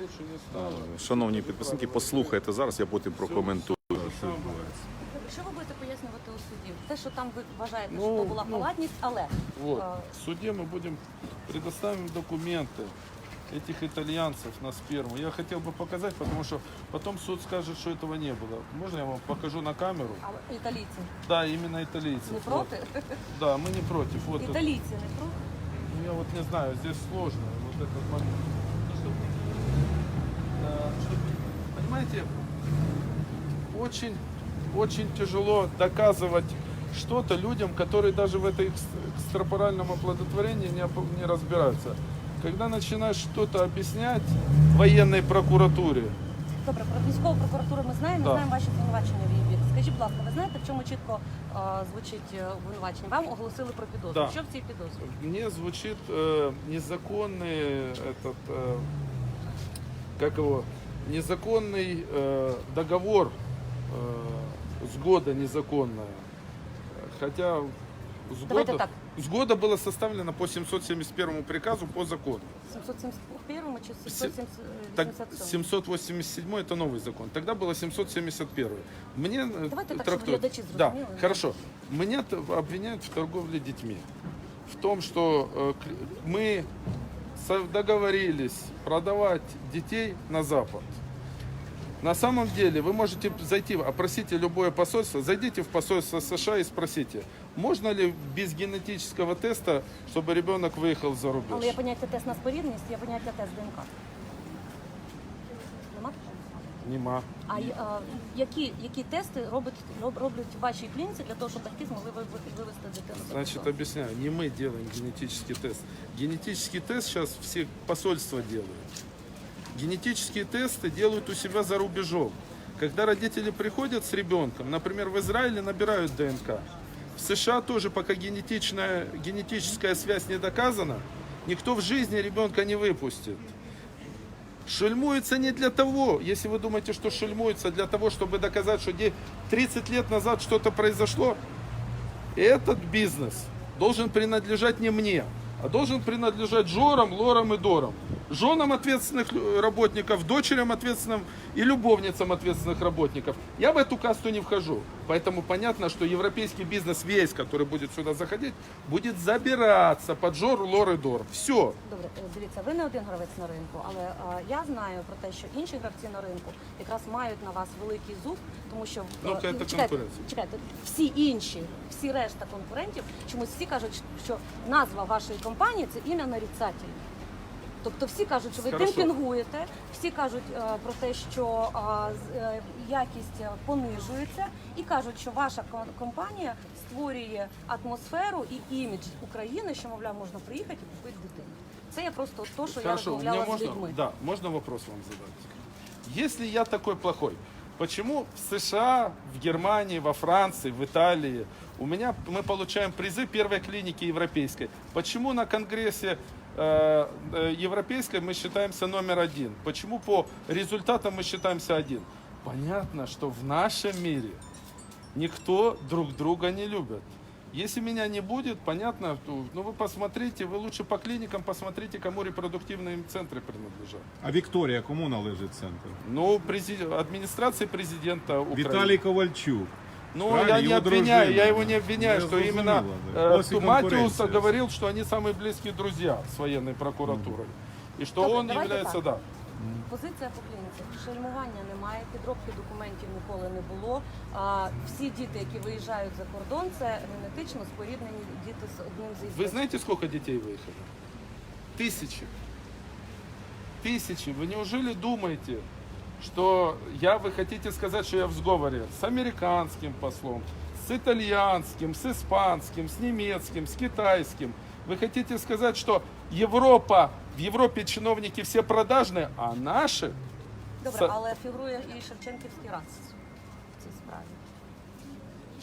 лучше не стану. Шановні підписники, послухайте зараз, я потім прокоментую. Що відбувається. Що ви будете пояснювати у суді? Те, що там ви вважаєте, Ну, що то була ну, халатність, але Вот. А. В суде мы будем предоставим документы этих итальянцев на сперму. Я хотел бы показать, потому что потом суд скажет, что этого не было. Можно я вам покажу на камеру? а італійці Да, именно италийцы. не Вот. проти? Да, мы не против. Вот это- Італійці не проти? Ну, я вот не знаю, здесь сложно вот этот момент. понимаете, очень, очень тяжело доказывать что-то людям, которые даже в этой экс- экстрапоральном оплодотворении не, оп- не разбираются. Когда начинаешь что-то объяснять военной прокуратуре, Добре, про військову прокуратуру ми знаємо, ми Так. знаємо ваші звинувачення в її бік. Скажіть, будь ласка, ви знаєте, в чому чітко е, звучить е, обвинувачення? Вам оголосили про підозру. Да. Що в цій підозрі? мне звучит э, незаконный этот, э, как его, незаконный э, договор, э, сгода незаконная. Хотя Давайте сгода, так. сгода была составлена по 771 приказу по закону. 771 чи Так 787? 787 это новый закон. Тогда было 771. Мне э, Давайте так, чтобы глядачи Да, хорошо. Меня обвиняют в торговле детьми. В том, что э, мы договорились продавать детей на Запад. На самом деле вы можете зайти, опросите любое посольство, зайдите в посольство США и спросите, можно ли без генетического теста, чтобы ребенок выехал за рубеж. Але є поняття тест на спорідність, є поняття тест ДНК. Нема такого? Нема. А й- а, які, які тести робить, роб- роблять ваші клініці для того, щоб батьки змогли ви- ви- вивести дитину? за Значит, кордон? объясняю, не мы делаем генетический тест. Генетический тест сейчас все посольства делают. Генетические тесты делают у себя за рубежом. Когда родители приходят с ребенком, например, в Израиле набирают ДНК. В США тоже, пока генетичная, генетическая связь не доказана, никто в жизни ребенка не выпустит. Шельмуется не для того, если вы думаете, что шельмуется для того, чтобы доказать, что де- 30 лет назад что-то произошло, этот бизнес должен принадлежать не мне, а должен принадлежать Жорам, Лорам и Дорам. Женам ответственных лю- работников, дочерям ответственным и любовницам ответственных работников. Я в эту касту не вхожу. Поэтому понятно, что европейский бизнес весь, который будет сюда заходить, будет забираться под Жор, Лор и Дор. Все. Добре, е, дивіться, ви не один гравець на ринку, але е, я знаю про те, що інші гравці на ринку якраз мають на вас великий зуб, тому що е, Ну, це і- конкуренція. чекайте, чекайте, всі інші, всі решта конкурентів чомусь всі кажуть, що назва вашої компанії це ім'я нарицатель. Тобто всі кажуть, що ви Хорошо. демпінгуєте, всі кажуть е, про те, що а, з- е, якість е, понижується, і кажуть, що ваша ком- компанія створює атмосферу і імідж України, що мовляв можна приїхати і купити дитину. Це є просто то, що я Хорошо, мне розмовляла з можно, людьми. да, можно вопрос вам задать? Если я такой плохой, почему в США, в Германии, во Франции, в Италии у меня мы получаем призы первой клиники европейской? Почему на конгрессе э, э, европейской мы считаемся номер один? Почему по результатам мы считаемся один? Понятно, что в нашем мире никто друг друга не любит. Если меня не будет, понятно, то- ну вы посмотрите, вы лучше по клиникам посмотрите, кому репродуктивные центры принадлежат. А Вікторія кому належить центр? Ну, президент, администрации президента Украины. Віталій Ковальчук. Ну, Правильно, я не его обвиняю, дружина. я его не обвиняю, Ну, что я именно зрозумела, да. э, Ось і Туматиус конкуренція. говорил, что они самые близкие друзья с военной прокуратурой. И что Добре, он давайте является, так. да. Позиція по клініці. Шельмування немає, підробки документів ніколи не було. А, всі діти, які виїжджають за кордон, це генетично споріднені діти з одним з Вы знаете, сколько детей выехали? Тысячи. Тысячи. Вы неужели думаете, что я, вы хотите сказать, что я в сговоре с американским послом, с итальянским, с испанским, с немецким, с китайским? Вы хотите сказать, что Европа, в Европе чиновники все продажные, а наши? Добре, Це- але фігурує і Шевченківський раз в цій справі.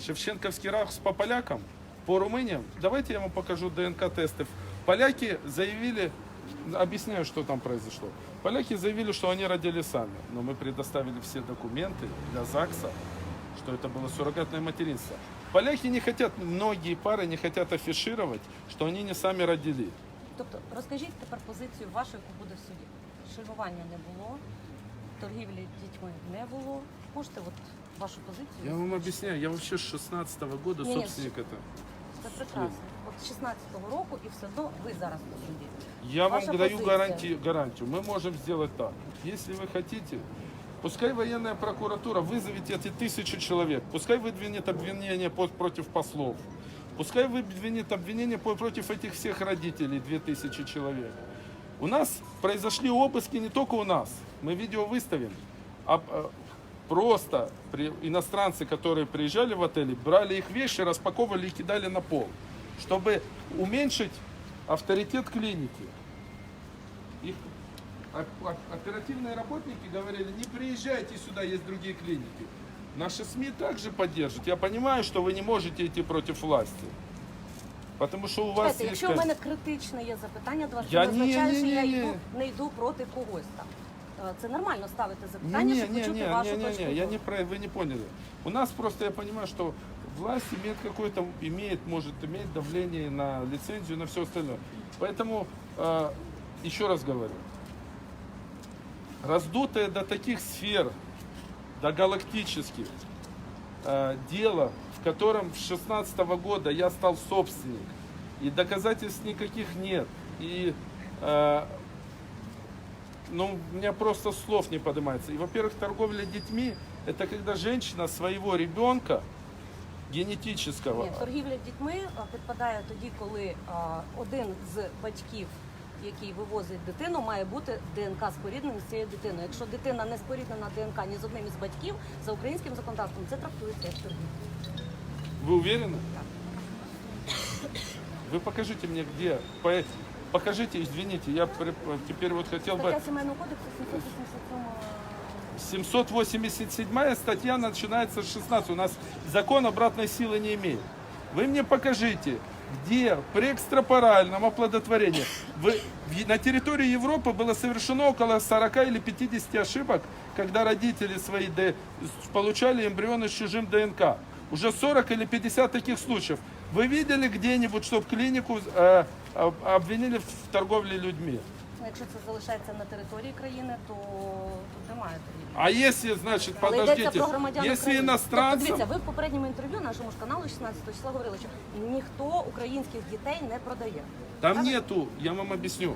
Шевченковский рахс по полякам, по румыниям. Давайте я вам покажу ДНК-тесты. Поляки заявили, объясняю, что там произошло. Поляки заявили, что они родили сами, но мы предоставили все документы для ЗАГСа, что это было суррогатное материнство. Поляки не хотят, многие пары не хотят афишировать, что они не сами родили. Тобто розкажіть тепер позицію вашу, яку буде в суді. шельмування не було, торгівлі дітьми не було. Можете от вашу позицію? Я вам объясняю, я вообще с 16 года Не-не, собственник этого. Це прекрасно. От з 16-го року і все одно ви зараз у суді. Я Ваша вам даю позиция. гарантию, гарантию. Мы можем сделать так. Если вы хотите, пускай военная прокуратура вызовет эти тысячу человек, пускай выдвинет обвинение по- против послов, пускай выдвинет обвинение по- против этих всех родителей, 2000 человек. У нас произошли обыски не только у нас, мы видео выставим, а а, просто при- иностранцы, которые приезжали в отели, брали их вещи, распаковывали и кидали на пол, чтобы уменьшить авторитет клиники. Их о- о- оперативные работники говорили, не приезжайте сюда, есть другие клиники. Наши СМИ также поддержат. Я понимаю, что вы не можете идти против власти. Потому что у вас Чекайте, якщо у есть... мене критичне є запитання до вас, Я це не означає, ні, що ні, я ні. йду, не йду проти когось там. Це нормально ставити запитання, не, щоб не, почути не, вашу не, не, точку не, я не про, вы не поняли. У нас просто я понимаю, что власть имеет какое-то, имеет, может иметь давление на лицензию, на все остальное. Поэтому, э, еще раз говорю, раздутое до таких сфер, до галактических, э, дело, в котором с 16 года я стал собственник, и доказательств никаких нет, и э, ну, у меня просто слов не поднимается. И, во-первых, торговля детьми – это когда женщина своего ребенка генетического, Ні, торгівля дітьми а, підпадає тоді, коли а, один з батьків, який вивозить дитину, має бути ДНК споріднений з цією дитиною. Якщо дитина не споріднена ДНК ні з одним із батьків, за українським законодавством це трактується як торгівля. вы уверены? Вы покажите мне, где, по- Покажите, извините, я при- теперь вот хотел бы... Стаття сімейного кодексу 787 787 статья начинается с 16. У нас закон обратной силы не имеет. Вы мне покажите, где при экстрапоральном оплодотворении вы- на территории Европы было совершено около 40 или 50 ошибок, когда родители свои д- получали эмбрионы с чужим ДНК. Уже 40 или 50 таких случаев. Вы видели где-нибудь, чтобы клинику э, обвинили в торговле людьми? Ну, Якщо це залишається на території країни, то тут немає торгівлі. А если, значит, Але йдеться подождите, про громадян если України. Тобто, иностранцам... дивіться, ви в попередньому інтерв'ю нашому ж каналу 16 числа говорили, що ніхто українських дітей не продає. Там Правильно? нету, я вам объясню,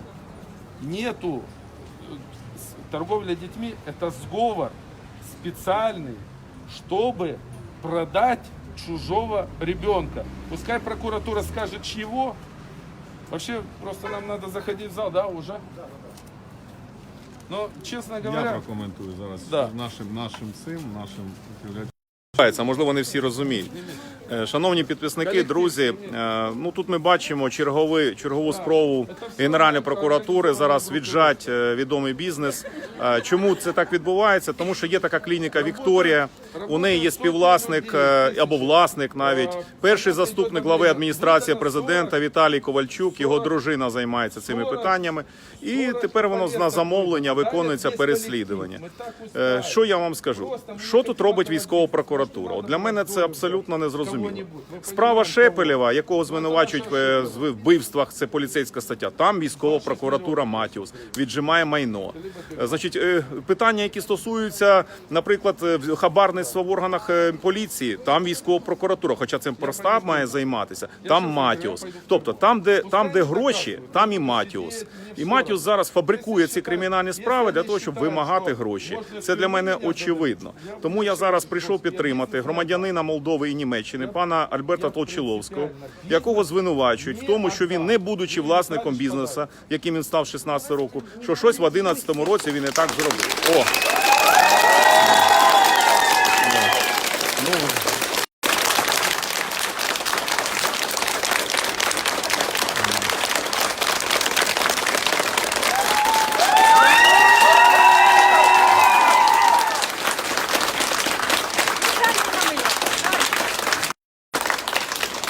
нету э, с- торговля детьми, это сговор специальный, чтобы продать чужого ребенка. Пускай прокуратура скажет чьего. Вообще, просто нам надо заходить в зал, да, уже? Но, честно Я говоря, прокоментую зараз Да. нашим нашим цим, нашим. Можливо, не всі розуміють. Е, Шановні підписники, друзі, е, ну тут ми бачимо черговий, чергову спробу Генеральної прокуратури зараз віджать е, відомий бізнес. Чому це так відбувається? Тому що є така клініка Вікторія. У неї є співвласник або власник навіть перший заступник глави адміністрації президента Віталій Ковальчук. Його дружина займається цими питаннями, і тепер воно на замовлення виконується переслідування. Що я вам скажу? Що тут робить військова прокуратура? От для мене це абсолютно незрозуміло. Справа Шепелєва, якого звинувачують е, з вбивствах, це поліцейська стаття. Там військова прокуратура Матіус віджимає майно. Е, Значить, е, питання, які стосуються, наприклад, в- хабарництва в органах поліції, там військова прокуратура, хоча цим проста має займатися. Там Матіус. Тобто, там, де там, де гроші, там і Матіус. І Матіус зараз фабрикує ці кримінальні справи для того, щоб вимагати гроші. Це для мене очевидно. Тому я зараз прийшов підтримати громадянина Молдови і Німеччини, пана Альберта Толчиловського, якого звинувачують в тому, що він, не будучи власником бізнесу, яким він став 16 року, що щось в 11 році він і так зробив. О! Ну,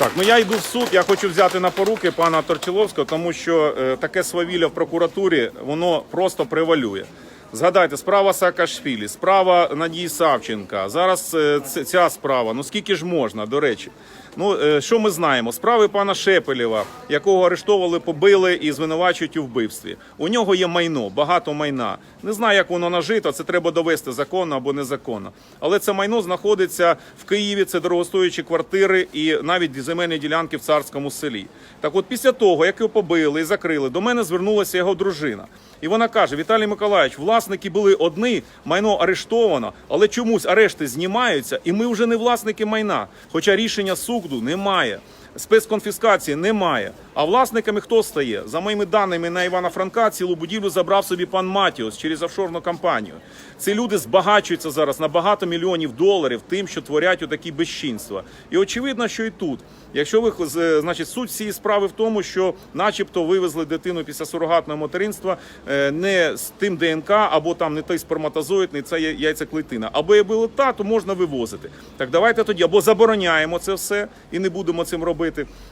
Так, ну я йду в суд. Я хочу взяти на поруки пана Торчиловського, тому що е, таке свавілля в прокуратурі воно просто превалює. Згадайте, справа Саакашвілі, справа Надії Савченка. Зараз е, ц- ця справа. Ну скільки ж можна, до речі. Ну е, що ми знаємо? Справи пана Шепелєва, якого арештовували, побили і звинувачують у вбивстві. У нього є майно, багато майна. Не знаю, як воно нажито. Це треба довести законно або незаконно. Але це майно знаходиться в Києві. Це дорогостоячі квартири і навіть земельні ділянки в царському селі. Так, от після того, як його побили і закрили, до мене звернулася його дружина. І вона каже: Віталій Миколаївич, власники були одні, майно арештовано, але чомусь арешти знімаються, і ми вже не власники майна. Хоча рішення суду немає. Спецконфіскації немає. А власниками хто стає? За моїми даними на Івана Франка, цілу будівлю забрав собі пан Матіос через офшорну компанію. Ці люди збагачуються зараз на багато мільйонів доларів тим, що творять отакі безчинства. І очевидно, що і тут. Якщо ви з- значить суть цієї справи в тому, що, начебто, вивезли дитину після сурогатного материнства е, не з тим ДНК, або там не той сперматозоїд, не це я- яйцеклітина. Або якби було та, то можна вивозити. Так давайте тоді або забороняємо це все і не будемо цим робити.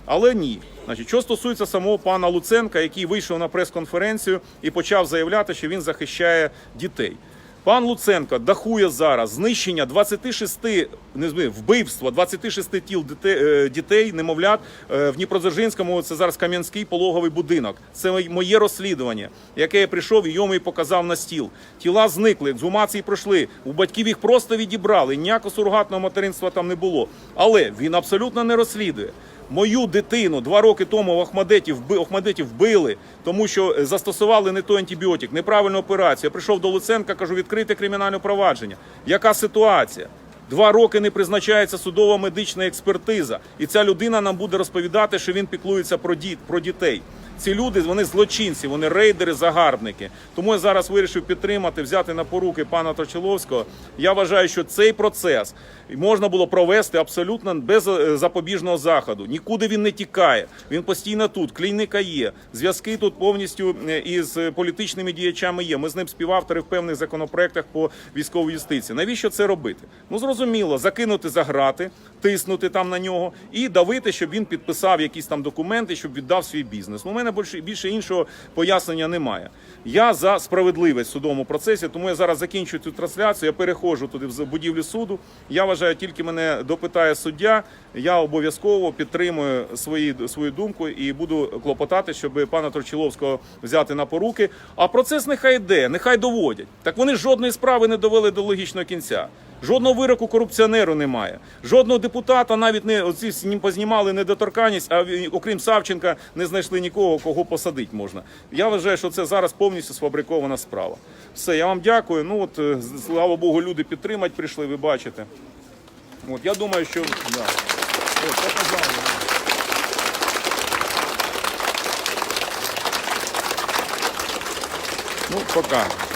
Але ні. Значить, що стосується самого пана Луценка, який вийшов на прес-конференцію і почав заявляти, що він захищає дітей. Пан Луценко дахує зараз знищення 26 не знаю, вбивства 26 тіл дітей, е, немовлят е, в Дніпродзержинському. Це зараз Кам'янський пологовий будинок. Це моє розслідування, яке я прийшов і йому і показав на стіл. Тіла зникли, ексгумації пройшли. У батьків їх просто відібрали. Ніякого сурогатного материнства там не було. Але він абсолютно не розслідує. Мою дитину два роки тому в Ахмадеті вби, Ахмадеті вбили, тому що е, застосували не той антибіотик, неправильну операцію. Я прийшов до Луценка, кажу, відкрити кримінальне провадження. Яка ситуація? Два роки не призначається судова медична експертиза, і ця людина нам буде розповідати, що він піклується про діт, про дітей. Ці люди вони злочинці, вони рейдери, загарбники. Тому я зараз вирішив підтримати, взяти на поруки пана Точиловського. Я вважаю, що цей процес можна було провести абсолютно без е, запобіжного заходу. Нікуди він не тікає. Він постійно тут. Клініка є. Зв'язки тут повністю е, із політичними діячами є. Ми з ним співавтори в певних законопроектах по військовій юстиції. Навіщо це робити? Ну зрозуміло, закинути за грати, тиснути там на нього і давити, щоб він підписав якісь там документи, щоб віддав свій бізнес. Ну, у мене більше, більше іншого пояснення немає. Я за справедливість в судовому процесі, тому я зараз закінчую цю трансляцію. Я переходжу туди в будівлю суду. Я вважаю, тільки мене допитає суддя. Я обов'язково підтримую свої, свою думку і буду клопотати, щоб пана Торчиловського взяти на поруки. А процес нехай йде, нехай доводять. Так вони жодної справи не довели до логічного кінця. Жодного вироку корупціонеру немає. Жодного депутата навіть не оці познімали недоторканність, а окрім Савченка не знайшли нікого, кого посадити можна. Я вважаю, що це зараз повністю сфабрикована справа. Все, я вам дякую. Ну от е, слава Богу, люди підтримати прийшли. Ви бачите. От я думаю, що да. От, показали. Ну, пока.